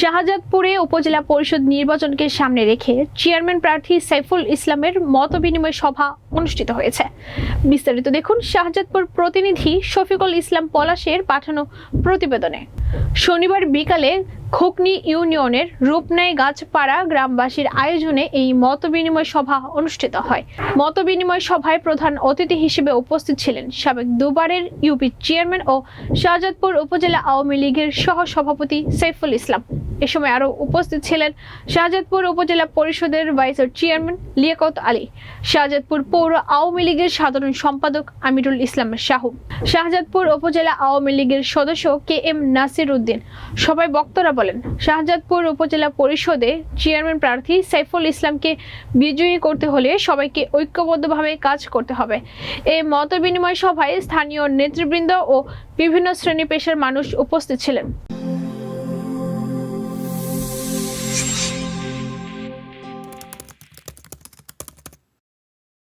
শাহজাদপুরে উপজেলা পরিষদ নির্বাচনকে সামনে রেখে চেয়ারম্যান প্রার্থী সাইফুল ইসলামের মতবিনিময় সভা অনুষ্ঠিত হয়েছে। বিস্তারিত দেখুন শাহজাদপুর প্রতিনিধি শফিকুল ইসলাম পলাশের পাঠানো প্রতিবেদনে। শনিবার বিকালে খোকনি ইউনিয়নের রূপনাই গাছপাড়া গ্রামবাসীর আয়োজনে এই মতবিনিময় সভা অনুষ্ঠিত হয়। মতবিনিময় সভায় প্রধান অতিথি হিসেবে উপস্থিত ছিলেন সাবেক দুবারের ইউপি চেয়ারম্যান ও শাহজাদপুর উপজেলা আওয়ামী লীগের সহ সভাপতি সাইফুল ইসলাম। এ সময় আরও উপস্থিত ছিলেন শাহজাদপুর উপজেলা পরিষদের ভাইস চেয়ারম্যান লিয়াকত আলী, শাহজাদপুর পৌর আওয়ামী লীগের সাধারণ সম্পাদক আমিরুল ইসলাম শাহু, শাহজাদপুর উপজেলা আওয়ামী লীগের সদস্য কে এম নাসির উদ্দিন সবাই বক্তারা বলেন, শাহজাদপুর উপজেলা পরিষদে চেয়ারম্যান প্রার্থী সাইফুল ইসলামকে বিজয়ী করতে হলে সবাইকে ঐক্যবদ্ধভাবে কাজ করতে হবে। এই মতবিনিময় সভায় স্থানীয় নেতৃবৃন্দ ও বিভিন্ন শ্রেণি পেশার মানুষ উপস্থিত ছিলেন।